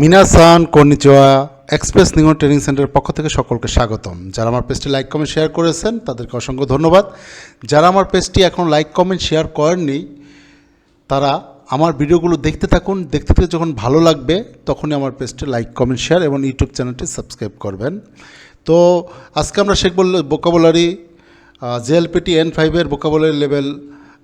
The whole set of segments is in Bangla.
মিনাসান কর্নিচোয়া এক্সপ্রেস নিগম ট্রেনিং সেন্টারের পক্ষ থেকে সকলকে স্বাগতম। যারা আমার পেজটি লাইক, কমেন্ট, শেয়ার করেছেন, তাদেরকে অসংখ্য ধন্যবাদ। যারা আমার পেজটি এখন লাইক, কমেন্ট, শেয়ার করেননি, তারা আমার ভিডিওগুলো দেখতে থাকুন। দেখতে থেকে যখন ভালো লাগবে, তখনই আমার পেজটি লাইক, কমেন্ট, শেয়ার এবং ইউটিউব চ্যানেলটি সাবস্ক্রাইব করবেন। তো আজকে আমরা শিখব বোকাবলারি জেএলপিটি এন ফাইভের বোকাবলারি লেভেল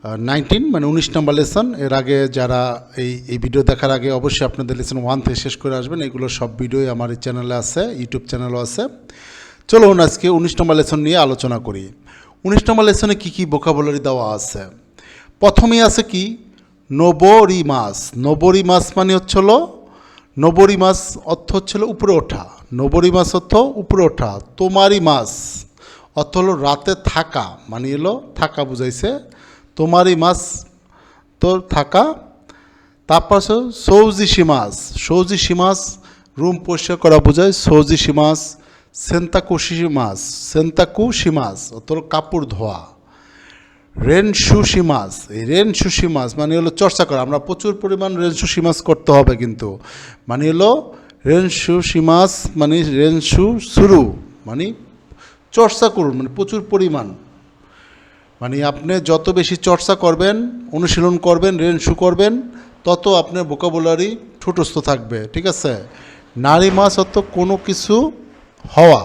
নাইনটিন মানে উনিশ নম্বর লেসন এর আগে যারা এই এই ভিডিও দেখার আগে অবশ্যই আপনাদের লেসন ওয়ান থেকে শেষ করে আসবেন। এগুলো সব ভিডিওই আমার এই চ্যানেলে আছে ইউটিউব চ্যানেলও আছে। চলুন আজকে উনিশ নম্বর লেসন নিয়ে আলোচনা করি। উনিশ নম্বর লেসনে কী কী বোকাবলারি দেওয়া আছে? প্রথমেই আছে কি? নবরি মাস নবরি মাস মানে হচ্ছিল নবরি মাস অর্থ হচ্ছিল উপরে ওঠা। নবরি মাস অর্থ উপরে ওঠা। তোমারই মাস অর্থ হলো রাতে থাকা মানে এলো থাকা বুঝাইছে। তোমারই মাস তোর থাকা। তারপর সৌজি সীমাস সৌজি সীমাস রুম পরিষ্কার করা বোঝায় সৌজি সীমাস সেন্তাকু সীমাস সেন্তাকু অত হলো কাপড় ধোয়া। রেন সুশি মাছ, এই রেন সুশি মাছ মানে হলো চর্চা করা। আমরা প্রচুর পরিমাণ রেন সুশি মাছ করতে হবে কিন্তু। মানে হলো রেন সুশি মাছ মানে রেন সু শুরু মানে চর্চা করুন মানে প্রচুর পরিমাণ। মানে আপনি যত বেশি চর্চা করবেন, অনুশীলন করবেন রেন শু করবেন, তত আপনার ভোকাবুলারি ঠুটস্থ থাকবে, ঠিক আছে? নারী মাছ অত কোনো কিছু হওয়া,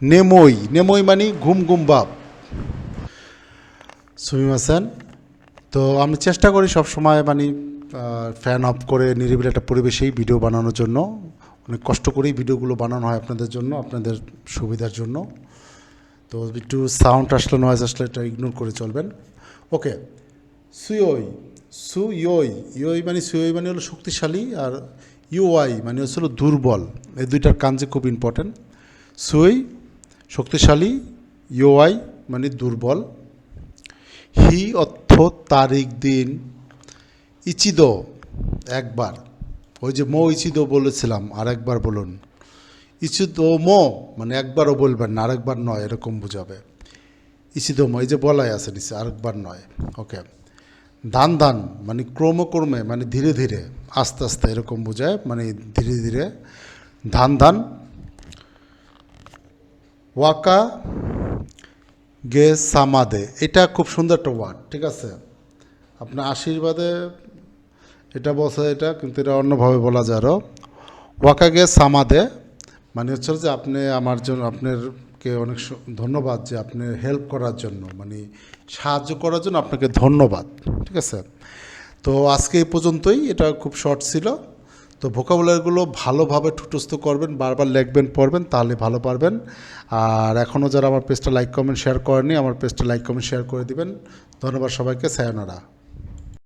নেমই নেমই মানে ঘুম ঘুম ভাব। সুমিম হাসান, তো আমি চেষ্টা করি সব সময় মানে ফ্যান অফ করে নিরিবিলি একটা পরিবেশেই ভিডিও বানানোর জন্য। অনেক কষ্ট করেই ভিডিওগুলো বানানো হয় আপনাদের জন্য, আপনাদের সুবিধার জন্য। তো একটু সাউন্ড আসলে নয়েজ আসলে এটা ইগনোর করে চলবেন। ওকে সুইওই সু ইয়োই ইয়োই মানে সুইওই মানে হলো শক্তিশালী আর ইউআই মানে হচ্ছে হলো দুর্বল। এই দুইটার কাঞ্জে খুব ইম্পর্ট্যান্ট সুই শক্তিশালী, ইউআই মানে দুর্বল। হি অর্থ তারিখ, দিন। ইচিদ, একবার। ওই যে মো ইচিদ বলেছিলাম আর একবার বলুন। ইচিদ মো মানে একবারও বলবেন না, আরেকবার নয়, এরকম বোঝাবে। ইচিদ মো এই যে বলাই আছে নিচে, আরেকবার নয়, ওকে। দান দান মানে ক্রমক্রমে মানে ধীরে ধীরে, আস্তে আস্তে এরকম বোঝায় মানে ধীরে ধীরে। ধান ধান ওয়াকা গে সামাদে, এটা খুব সুন্দর একটা ওয়ার্ড ঠিক আছে? আপনার আশীর্বাদে এটা বসে এটা, কিন্তু এটা অন্যভাবে বলা যায় আরও ওয়াকা গে সামাদে মানে হচ্ছে যে আপনি আমার জন্য, আপনারকে অনেক ধন্যবাদ যে আপনি হেল্প করার জন্য মানে সাহায্য করার জন্য আপনাকে ধন্যবাদ, ঠিক আছে? তো আজকে এই পর্যন্তই, এটা খুব শর্ট ছিল। তো ভোকাবুলারিগুলো ভালোভাবে ঠুটস্থ করবেন, বারবার লিখবেন, পড়বেন, তাহলে ভালো পারবেন। আর এখনও যারা আমার পেজটা লাইক কমেন্ট শেয়ার করেনি আমার পেজটা লাইক কমেন্ট শেয়ার করে দিবেন। ধন্যবাদ সবাইকে সায়নারা